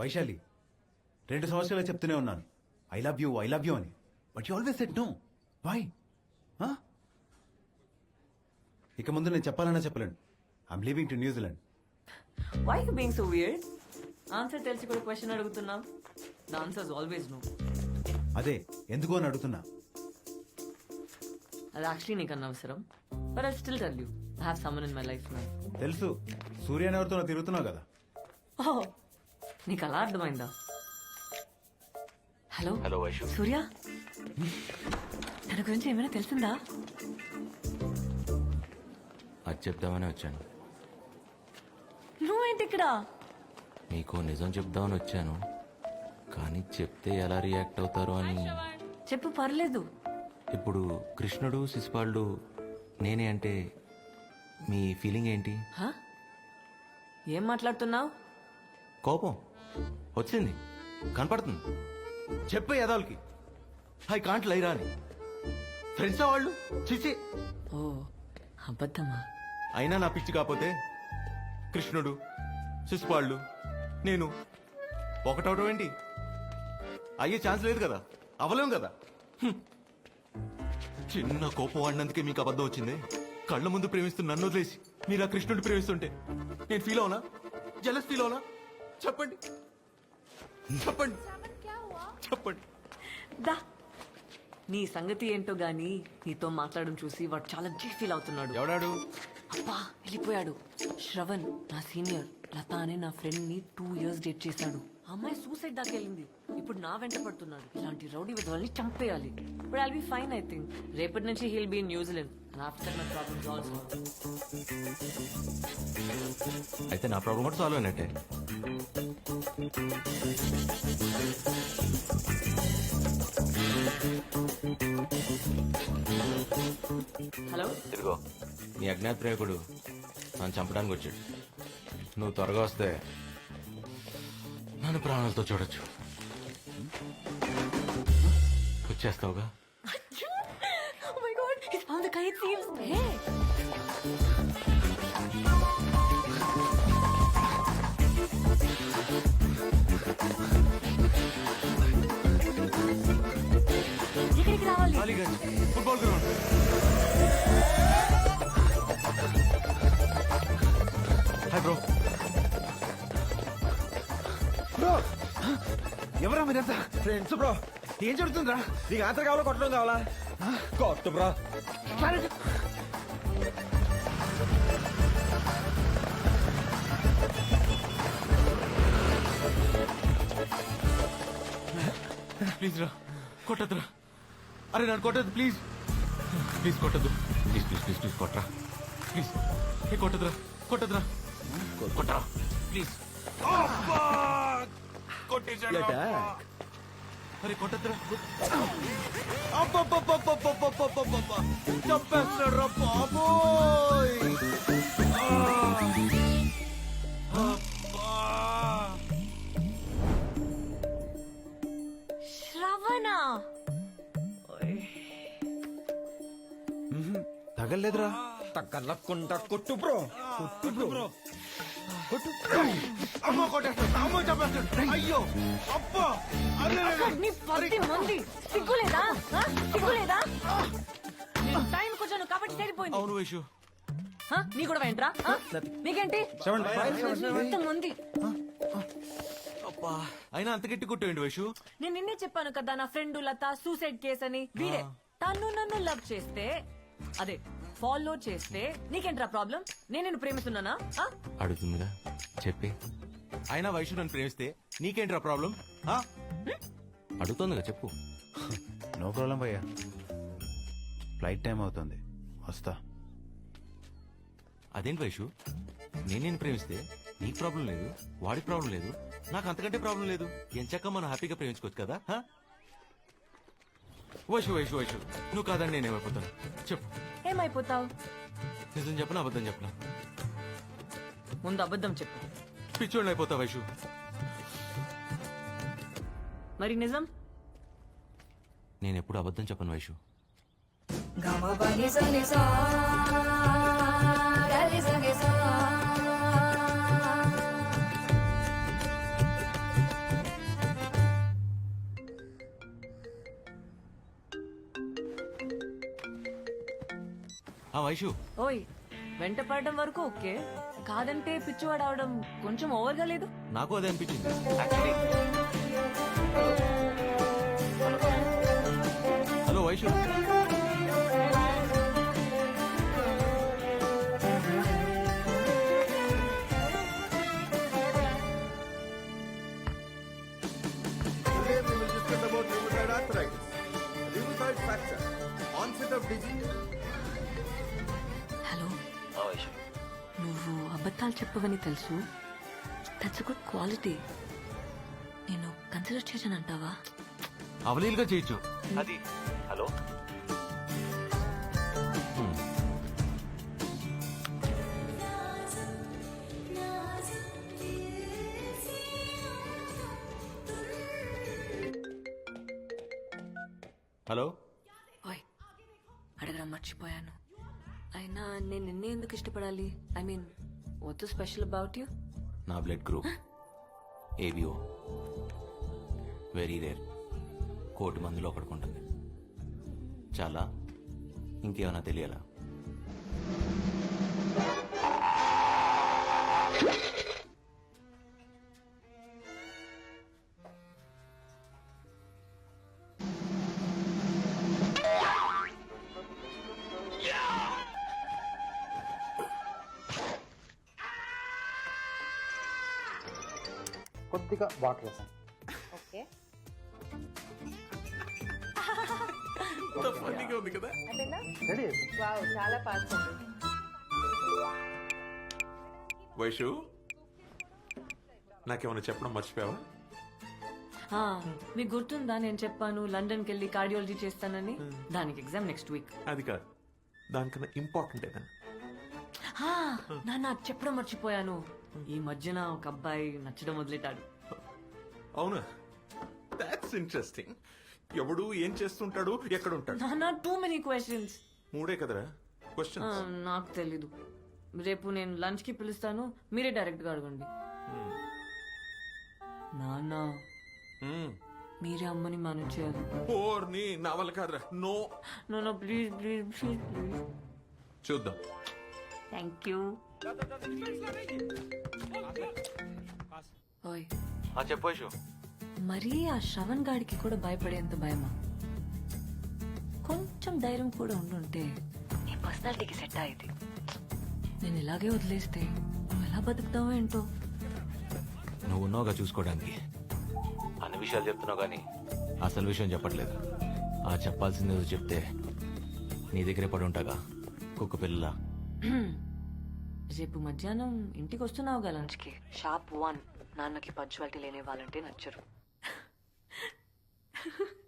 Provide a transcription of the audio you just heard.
వైశాలి రెండు సంవత్సరాలు చెప్తూనే ఉన్నాను. I love you I love you అని. But you always set no why ఇక ముందు నేను చెప్పాలన్నా చెప్పలేను. I'm leaving to New Zealand why you being so weird answer తెలిసి కూడా క్వశ్చన్ అడుగుతున్నాం ద ఆన్సర్ ఆల్వేస్ నో అదే ఎందుకు అని అడుగుతున్నా. అది యాక్చువల్లీ నీకు అనవసరం but I still tell you I have someone in my life now తెలుసు. సూర్య ఎవరితో తిరుగుతున్నావు కదా. ఓ నీకు అలా అర్థమైందా? Hello hello Vaishu Surya? తన గురించి ఏమైనా తెలిసిందా? అది చెప్దామని వచ్చాను. నువ్వేంటి ఇక్కడ? మీకు నిజం చెప్దామని వచ్చాను. కానీ చెప్తే ఎలా రియాక్ట్ అవుతారో అని చెప్పు పర్లేదు. ఇప్పుడు కృష్ణుడు శిశుపాలుడు నేనే అంటే మీ ఫీలింగ్ ఏంటి? హ? ఏం మాట్లాడుతున్నావు? కోపం వచ్చింది. కనపడుతుంది. చెప్పే యదాలకి ఐ కాంట్ లైరా అని ఫ్రెండ్స్ వాళ్ళు? చిచి. ఓ అబద్ధమా? అయినా నా పిచ్చి కాకపోతే కృష్ణుడు శిశుపాళ్ళు నేను ఒకటవడం ఏంటి? అయ్యే ఛాన్స్ లేదు కదా. అవలేం కదా. చిన్న కోపం వాడినందుకే మీకు అబద్ధం వచ్చింది. కళ్ళ ముందు ప్రేమిస్తున్న నన్ను వదిలేసి మీరు ఆ కృష్ణుడు ప్రేమిస్తుంటే నేను ఫీల్ అవునా? జలస్ ఫీల్ అవునా? చెప్పండి. చెప్పండి. చెప్పండి. దా. నీ సంగతి ఏంటో గాని నీతో మాట్లాడడం చూసి వాడు చాలా జీ ఫీల్ అవుతున్నాడు. ఎవడాడు? అబ్బా వెళ్ళిపోయాడు. శ్రవణ్ నా సీనియర్ లత అనే నా ఫ్రెండ్ని టూ ఇయర్స్ డేట్ చేశాడు. అమ్మాయి సూసైడ్ దాకా వెళ్ళింది. ఇప్పుడు నా వెంట పడుతున్నాడు. ఇలాంటి రౌడీ విధవల్ని చంపేయాలి. ఇప్పుడు I'll be fine I think రేపటి నుంచి he'll be New Zealand and after my problems also అయితే నా ప్రాబ్లం కూడా సాల్వ్ అయినట్టే. హలో ఇదిగో నీ అజ్ఞాత ప్రేమికుడు నన్ను చంపడానికి వచ్చాడు. నువ్వు త్వరగా వస్తే నన్ను ప్రాణాలతో చూడొచ్చు వచ్చేస్తావుగా Oh my god, he's found the kite thieves. Hey. ఎక్కడికి రావాలి అలీగంజ్ మీరంతా. ఫ్రెండ్స్ బ్రో ఏం జరుగుతుందిరా? నీకు ఆన్సర్ కావాలా కొట్టడం కావాలా? కొట్టు బ్రో ప్లీజ్ రా కొట్టద్దురా. అరే నన్ను కొట్టద్దు ప్లీజ్ ప్లీజ్ కొట్టద్దు. ప్లీజ్ ప్లీజ్ ప్లీజ్ ప్లీజ్ కొట్టరా ప్లీజ్ ఏ కొట్టదురా కొట్టదురా కొట్టరా ప్లీజ్ కొట్టేశాడు. అరే కొట్టద్దురా. చంపేస్తాడు రా బాబోయ్. శ్రవణ. తగలేదురా తగ్గలకుండా కొట్టు బ్రో. కొట్టు బ్రో. అమ్మ కొట్టేస్తాడు అమ్మ చంపేస్తాడు అయ్యో అబ్బా అరే నీ పత్తి మంది. సిగ్గులేదా? ఆ? సిగ్గులేదా? నేను టైం కొంచెం కాబట్టి సరిపోయింది అవును వైషు. ఆ? నీ కూడా ఆ? అబ్బా. అయినా అంత గట్టి కొట్టేయండి వైషు. నేను నిన్నే చెప్పాను కదా నా ఫ్రెండ్ లత సూసైడ్ కేస్ అని. వీడే. తను నన్ను లవ్ చేస్తే అదే ఫాలో చేస్తే నీకేంట్రా ప్రాబ్లం నేను నిన్ను ప్రేమిస్తున్నానా? ఆ? అడుగుతుందిగా చెప్పి. అయినా వైషు నన్ను ప్రేమిస్తే నీకేంట్రా ప్రాబ్లం అడుగుతుందిగా చెప్పు. నో ప్రాబ్లం భయ్యా. ఫ్లైట్ టైం అవుతుంది. వస్తా. అదేంటి వైషు? నేను నేను ప్రేమిస్తే నీకు ప్రాబ్లం లేదు వాడికి ప్రాబ్లం లేదు నాకు అంతకంటే ప్రాబ్లం లేదు. ఎంచక్క మనం హ్యాపీగా ప్రేమించుకోవచ్చు కదా హా? వైషు వైషు వైషు నువ్వు కాదని నేనేమైపోతాను చెప్పు. ఏమైపోతావు? నిజం చెప్పనా అబద్ధం చెప్పనా? ముందు అబద్ధం చెప్పు. పిచ్చోళ్ళు అయిపోతా వైషు మరి నిజం? నేను ఎప్పుడు అబద్ధం చెప్పను వైషు Gama ఆ వైషు ఓయ్ వెంట పడడం వరకు ఓకే కాదంటే పిచ్చివాడు అవడం కొంచెం ఓవర్గా లేదు నాకు అదే అనిపించింది Actually- హలో వైషు అబద్ధాలు చెప్పవని తెలుసు. దట్స్ గుడ్ క్వాలిటీ నేను కన్సిడర్ చేశానంటావా అవలీలుగా చేయొచ్చు. అది. హలో? హలో? ఓయ్ అడగడం మర్చిపోయాను. అయినా నేను నిన్నే ఎందుకు ఇష్టపడాలి? ఐ మీన్ వద్దు స్పెషల్ అబౌట్ యూ నా blood group. ABO very rare కోటి మందిలో ఒకటి ఉంటుంది. చాలా. ఇంకేమైనా తెలియాలా? కొద్దిగా వాటర్ వేసాను ఓకే. ఉంది కదా? అంతేనా రెడీ వేసాను వావ్ చాలా ఫాస్ట్ ఉంది. వైషు నాకేమైనా చెప్పడం మర్చిపోయావా? ఆ, మీకు గుర్తుందా? నేను చెప్పాను లండన్కి వెళ్ళి కార్డియాలజీ చేస్తానని. దానికి ఎగ్జామ్ నెక్స్ట్ వీక్ అది కాదు. దానికన్నా ఇంపార్టెంట్ ఏదన్నా నాన్న చెప్పడం మర్చిపోయాను. ఈ మధ్యన ఒక అబ్బాయి నచ్చడం వదిలేటాడు. అవునా? దాట్స్ ఇంట్రెస్టింగ్ ఎవడు ఏం చేస్తుంటాడు ఎక్కడ ఉంటాడు నాన్న టూ మెనీ క్వశ్చన్స్ మూడే కదరా? క్వశ్చన్ నాకు తెలీదు. రేపు నేను లంచ్కి పిలుస్తాను మీరే డైరెక్ట్గా అడగండి నాన్న మీరే అమ్మని మేనేజ్ చేయాలి ఓర్ నీ నా వల్ల కాదురా. No no no please please please please చూద్దాం. థ్యాంక్ యూ ఓయ్. చెప్పు మరీ ఆ శ్రవణ్ గాడికి కూడా భయపడేంత భయమా? కొంచెం ధైర్యం కూడా ఉండుంటే నీ పర్సనాలిటీకి సెట్ అయ్యేది. నేను ఇలాగే వదిలేస్తే నువ్వు ఎలా బతుకుతావో ఏంటో? నువ్వు ఉన్నావుగా చూసుకోవడానికి. అన్ని విషయాలు చెప్తున్నావు కానీ అసలు విషయం చెప్పట్లేదు. ఆ చెప్పాల్సింది చెప్తే నీ దగ్గరే పడి ఉంటాగా కుక్క పిల్ల. రేపు మధ్యాహ్నం ఇంటికి వస్తున్నావుగా లంచ్కి షాప్ వన్ నాన్నకి పంచువాలిటీ లేని వాళ్ళంటే నచ్చరు.